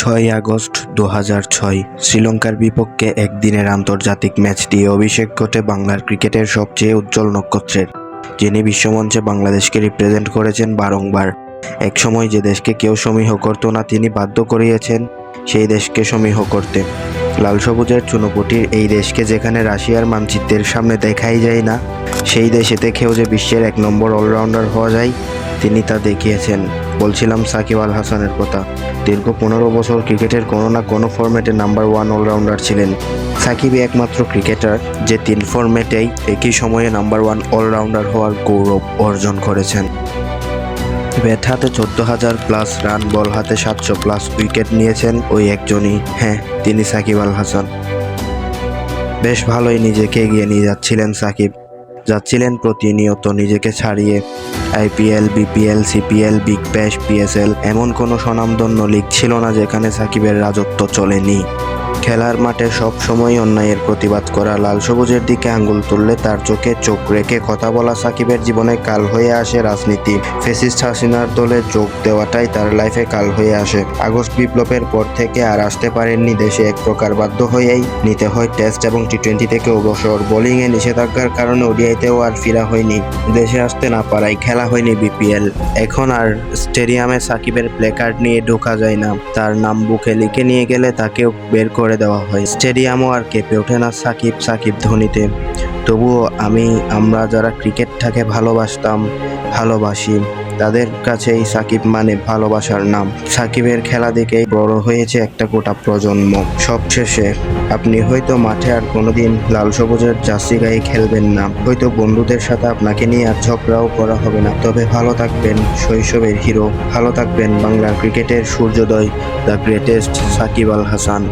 ছয় আগস্ট দু ছয়, শ্রীলঙ্কার বিপক্ষে একদিনের আন্তর্জাতিক ম্যাচ দিয়ে অভিষেক ঘটে বাংলার ক্রিকেটের সবচেয়ে উজ্জ্বল নক্ষত্রের, যিনি বিশ্বমঞ্চে বাংলাদেশকে রিপ্রেজেন্ট করেছেন বারংবার। একসময় যে দেশকে কেউ সমীহ করতো না, তিনি বাধ্য করিয়েছেন সেই দেশকে সমীহ করতে। লাল সবুজের চুনোপুটির এই দেশকে যেখানে রাশিয়ার মানচিত্রের সামনে দেখাই যায় না, সেই দেশে দেখেও যে বিশ্বের এক নম্বর অলরাউন্ডার হওয়া যায় তিনি তা দেখিয়েছেন। বলছিলাম, সাকিব আল হাসানের কথা। দীর্ঘ পনেরো বছর ক্রিকেটের কোনো না কোনো ফরম্যাটে নাম্বার ওয়ান অলরাউন্ডার ছিলেন। সাকিবই একমাত্র ক্রিকেটার যে তিন ফরম্যাটেই একই সময়ে নাম্বার ওয়ান অলরাউন্ডার হওয়ার গৌরব অর্জন করেছেন। ব্যাট হাতে চোদ্দ হাজার প্লাস রান, বল হাতে সাতশো প্লাস উইকেট নিয়েছেন ওই একজনই। হ্যাঁ তিনি সাকিব আল হাসান। বেশ ভালোই নিজেকে এগিয়ে নিয়ে যাচ্ছিলেন সাকিব। যাচ্ছিলেন প্রতিনিয়ত নিজেকে ছাড়িয়ে। IPL BPL CPL big bash PSL এমন কোনো স্বনামধন্য লিগ ছিল না যেখানে সাকিবের রাজত্ব চলেনি। খেলার মাঠে সব সময় অন্যায়ের প্রতিবাদ করা। লাল সবুজের দিকে আঙ্গুল তুললে তার চোখে চোখ রেখে কথা বলা সাকিবের জীবনে কাল হয়ে আসে রাজনীতি। ফেসিস্ট হাসিনার দলে যোগ দেওয়াটাই তার লাইফে কাল হয়ে আসে। আগস্ট বিপ্লবের পর থেকে আর আসতে পারেননি দেশে এক প্রকার বাধ্য হয়েই। নিতে হয় টেস্ট এবং টি টোয়েন্টি থেকে অবসর বোলিংয়ে নিষেধাজ্ঞার কারণে ওডিআইতেও আর ফিরা হয়নি। দেশে আসতে না পারায় খেলা হয়নি বিপিএল। এখন আর স্টেডিয়ামে সাকিবের প্লেকার্ড নিয়ে ঢোকা যায় না। তার নাম বুকে লিখে নিয়ে গেলে তাকেও বের করে দেওয়া হয়। স্টেডিয়ামও আর কেঁপে ওঠে না সাকিব সাকিব ধোনিতে। তবুও আমি, আমরা যারা ক্রিকেটটাকে ভালোবাসতাম, ভালোবাসি, তাদের কাছেই সাকিব মানে ভালোবাসার নাম। সাকিবের খেলা দেখেই বড় হয়েছে একটা গোটা প্রজন্ম। সবশেষে আপনি হয়তো মাঠে আর কোনোদিন লাল সবুজের জার্সি গায়ে খেলবেন না। হয়তো বন্ধুদের সাথে আপনাকে নিয়ে আর ঝগড়াও করা হবে না। তবে ভালো থাকবেন শৈশবের হিরো। ভালো থাকবেন বাংলার ক্রিকেটের সূর্যোদয়, দ্য গ্রেটেস্ট সাকিব আল হাসান।